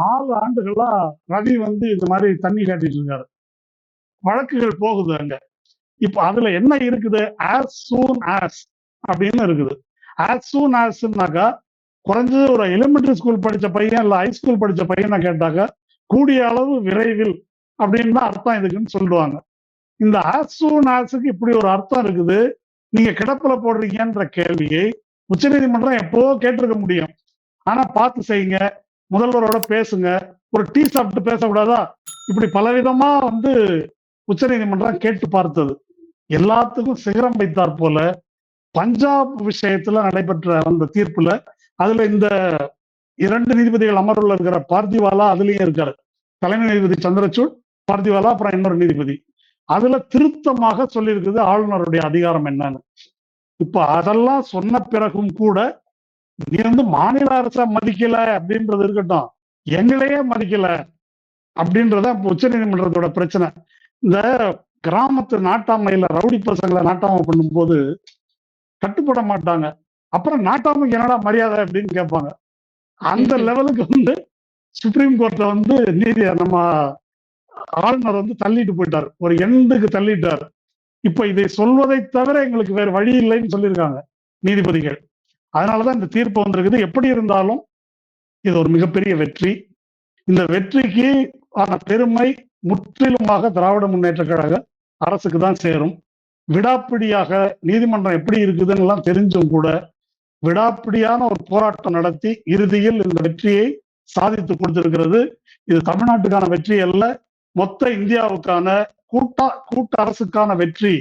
நாலு ஆண்டுகளா ரவி வந்து இந்த மாதிரி தண்ணி காட்டிட்டு இருக்காரு வழக்குகள் போகுது அங்க. இப்ப அதுல என்ன இருக்குது? ஆஸ் சூன் ஆஸ் அப்படின்னு இருக்குது. ஆஸ் சூன் ஆஸ்னாக்கா குறைஞ்சது ஒரு எலிமெண்டரி ஸ்கூல் படிச்ச பையன் இல்ல ஹை ஸ்கூல் படிச்ச பையனை கேட்டாக்க கூடிய அளவு விரைவில் அப்படின்னு தான் அர்த்தம் இதுக்குன்னு சொல்லுவாங்க. இந்த ஆஸ் சூன் ஆஸுக்கு இப்படி ஒரு அர்த்தம் இருக்குது. நீங்க கிடப்புல போடுறீங்கன்ற கேள்வியை உச்சநீதிமன்றம் எப்போ கேட்டிருக்க முடியும்? ஆனா பார்த்து செய்யுங்க. முதல்வரோட பேசுங்க. ஒரு டீ சாப்பிட்டு பேசக்கூடாதா? இப்படி பலவிதமா வந்து உச்சநீதிமன்றம் கேட்டு பார்த்தது. எல்லாத்துக்கும் சிகரம் வைத்தார் போல பஞ்சாப் விஷயத்துல நடைபெற்ற அந்த தீர்ப்புல அதுல இந்த இரண்டு நீதிபதிகள் அமர்வுல இருக்கிற பார்த்திவாலா அதுலயும் இருக்காரு. தலைமை நீதிபதி சந்திரசூட் பார்த்திவாலா அப்புறம் இன்னொரு நீதிபதி. அதுல திருத்தமாக சொல்லியிருக்குது ஆளுநருடைய அதிகாரம் என்னன்னு. இப்ப அதெல்லாம் சொன்ன பிறகும் கூட நீ வந்து மாநில அரச மதிக்கல அப்படின்றது இருக்கட்டும் எங்களையே மதிக்கல அப்படின்றத உச்ச நீதிமன்றத்தோட பிரச்சனை. இந்த கிராமத்து நாட்டாமையில ரவுடி பசங்களை நாட்டாமை பண்ணும்போது கட்டுப்பட மாட்டாங்க. அப்புறம் நாட்டாமைக்கு என்னடா மரியாதை அப்படின்னு கேட்பாங்க. அந்த லெவலுக்கு வந்து சுப்ரீம் கோர்ட்ல வந்து நீதி நம்ம ஆளுநர் வந்து தள்ளிட்டு போயிட்டார். ஒரு எண்டுக்கு தள்ளிட்டார். இப்ப இதை சொல்வதை தவிர எங்களுக்கு வேற வழி இல்லைன்னு சொல்லியிருக்காங்க நீதிபதிகள். அதனாலதான் இந்த தீர்ப்பு வந்திருக்குது. எப்படி இருந்தாலும் இது ஒரு மிகப்பெரிய வெற்றி. இந்த வெற்றிக்கு ஆன பெருமை முற்றிலுமாக திராவிட முன்னேற்ற கழக அரசுக்கு தான் சேரும். விடாப்பிடியாக நீதிமன்றம் எப்படி இருக்குதுன்னு எல்லாம் தெரிஞ்சும் கூட விடாப்பிடியான ஒரு போராட்டம் நடத்தி இறுதியில் இந்த வெற்றியை சாதித்து கொடுத்திருக்கிறது. இது தமிழ்நாட்டுக்கான வெற்றி அல்ல. மொத்த இந்தியாவுக்கான கூட்டா கூட்ட அரசுக்கான வெற்றி